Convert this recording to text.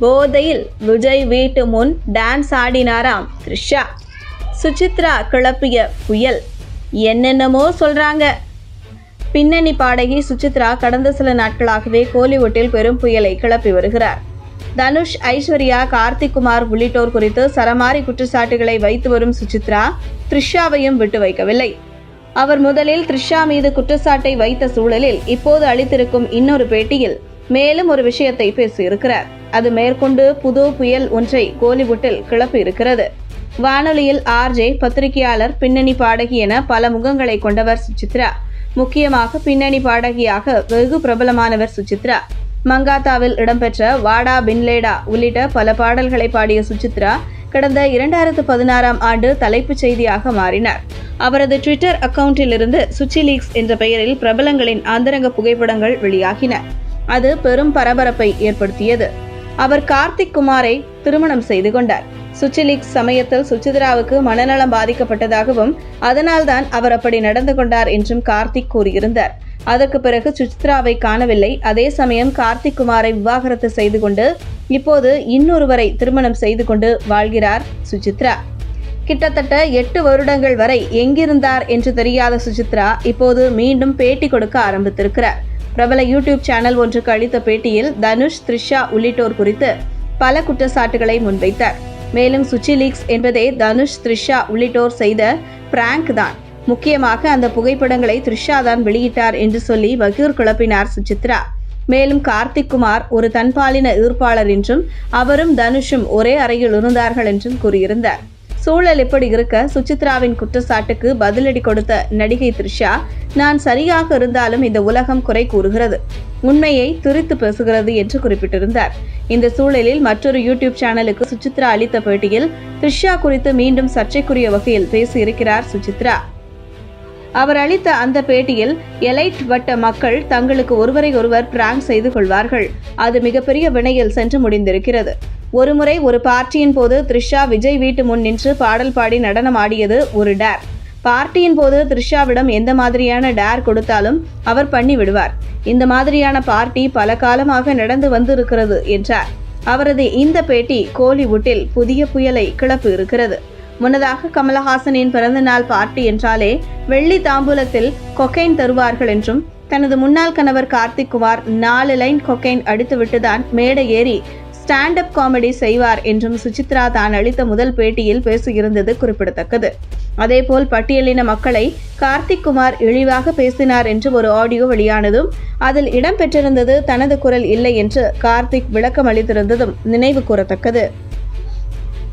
போதையில் விஜய் வீட்டு முன் டான்ஸ் ஆடினாராம் த்ரிஷா. சுசித்ரா கிளப்பிய புயல். என்னென்னமோ சொல்கிறாங்க பின்னணி பாடகி சுசித்ரா கடந்த சில நாட்களாகவே கோலிவுட்டில் பெரும் புயலை கிளப்பி வருகிறார். தனுஷ் ஐஸ்வர்யா கார்த்திக் குமார் உள்ளிட்டோர் குறித்து சரமாரி குற்றச்சாட்டுகளை வைத்து வரும் சுசித்ரா த்ரிஷாவையும் விட்டு வைக்கவில்லை. அவர் முதலில் த்ரிஷா மீது குற்றச்சாட்டை வைத்த சூழலில் இப்போது அளித்திருக்கும் இன்னொரு பேட்டியில் மேலும் ஒரு விஷயத்தை பேசியிருக்கிறார். அது மேற்கொண்டு புது புயல் ஒன்றை கோலிவுட்டில் கிளப்பி இருக்கிறது வானொலியில் ஆர்ஜே பத்திரிகையாளர் பின்னணி பாடகி என பல முகங்களை கொண்டவர் சுசித்ரா. முக்கியமாக பின்னணி பாடகியாக வெகு பிரபலமானவர் சுசித்ரா. மங்காத்தாவில் இடம்பெற்ற வாடா பின்லேடா உள்ளிட்ட பல பாடல்களை பாடிய சுசித்ரா கடந்த இரண்டாயிரத்து பதினாறாம் ஆண்டு தலைப்புச் செய்தியாக மாறினார். அவரது ட்விட்டர் அக்கவுண்டிலிருந்து சுச்சி லீக்ஸ் என்ற பெயரில் பிரபலங்களின் அந்தரங்க புகைப்படங்கள் வெளியாகின. அது பெரும் பரபரப்பை ஏற்படுத்தியது. அவர் கார்த்திக் குமாரை திருமணம் செய்து கொண்டார். சுச்சிலிக்ஸ் சமயத்தில் சுச்சித்ராவுக்கு மனநலம் பாதிக்கப்பட்டதாகவும் அதனால்தான் அவர் அப்படி நடந்து கொண்டார் என்றும் கார்த்திக் கூறியிருந்தார். அதற்கு பிறகு சுச்சித்ராவை காணவில்லை. அதே சமயம் கார்த்திக் குமாரை விவாகரத்து செய்து கொண்டு இப்போது இன்னொருவரை திருமணம் செய்து கொண்டு வாழ்கிறார் சுச்சித்ரா. கிட்டத்தட்ட எட்டு வருடங்கள் வரை எங்கிருந்தார் என்று தெரியாத சுசித்ரா இப்போது மீண்டும் பேட்டி கொடுக்க ஆரம்பித்திருக்கிறார். பிரபல யூடியூப் சேனல் ஒன்றுக்கு அளித்த பேட்டியில் தனுஷ் த்ரிஷா உள்ளிட்டோர் குறித்து பல குற்றச்சாட்டுகளை முன்வைத்தார். மேலும் சுச்சி லீக்ஸ் என்பதே தனுஷ் த்ரிஷா உள்ளிட்டோர் செய்த பிராங்க் தான். முக்கியமாக அந்த புகைப்படங்களை த்ரிஷா தான் வெளியிட்டார் என்று சொல்லி வகீர் குழப்பினார் சுசித்ரா. மேலும் கார்த்திக் குமார் ஒரு தன்பாலின ஈர்ப்பாளர் என்றும் அவரும் தனுஷும் ஒரே அறையில் இருந்தார்கள் என்றும் கூறியிருந்தார். சூழல் இப்படி இருக்க சுசித்ராவின் குற்றச்சாட்டுக்கு பதிலடி கொடுத்த நடிகை த்ரிஷா நான் சரியாக இருந்தாலும் இந்த உலகம் குறை கூறுகிறது. உண்மையை துரித்து பேசுகிறது என்று குறிப்பிட்டிருந்தார். இந்த சூழலில் மற்றொரு யூடியூப் சேனலுக்கு சுசித்ரா அளித்த பேட்டியில் த்ரிஷா குறித்து மீண்டும் சர்ச்சைக்குரிய வகையில் பேசியிருக்கிறார் சுசித்ரா. அவர் அளித்த அந்த பேட்டியில் எலைட் வட்ட மக்கள் தங்களுக்கு ஒருவரை ஒருவர் பிராங்க் செய்து கொள்வார்கள். அது மிகப்பெரிய வினையில் சென்று முடிந்திருக்கிறது. ஒருமுறை ஒரு பார்ட்டியின் போது த்ரிஷா விஜய் வீட்டு முன் நின்று பாடல் பாடி நடனம் ஆடியது ஒரு டேர் பார்ட்டியின் போது த்ரிஷாவிடம் எந்த மாதிரியான டேர் கொடுத்தாலும் அவர் பண்ணி விடுவார். இந்த மாதிரியான பார்ட்டி பல காலமாக நடந்து வந்திருக்கிறது என்றார். அவரது இந்த பேட்டி கோலிவுட்டில் புதிய புயலை கிளப்பு இருக்கிறது. முன்னதாக கமலஹாசனின் பிறந்தநாள் பார்ட்டி என்றாலே வெள்ளி தாம்பூலத்தில் கொக்கைன் தருவார்கள் என்றும் தனது முன்னாள் கணவர் கார்த்திக் குமார் நாலு லைன் கொக்கைன் அடித்துவிட்டுதான் மேடை ஏறி ஸ்டாண்ட் அப் காமெடி செய்வார் என்றும் சுசித்ரா தான் அளித்த முதல் பேட்டியில் பேசியிருந்தது குறிப்பிடத்தக்கது. அதேபோல் பட்டியலின மக்களை கார்த்திக் குமார் இழிவாக பேசினார் என்று ஒரு ஆடியோ வெளியானதும் அதில் இடம்பெற்றிருந்தது தனது குரல் இல்லை என்று கார்த்திக் விளக்கம் அளித்திருந்ததும் நினைவு கூறத்தக்கது.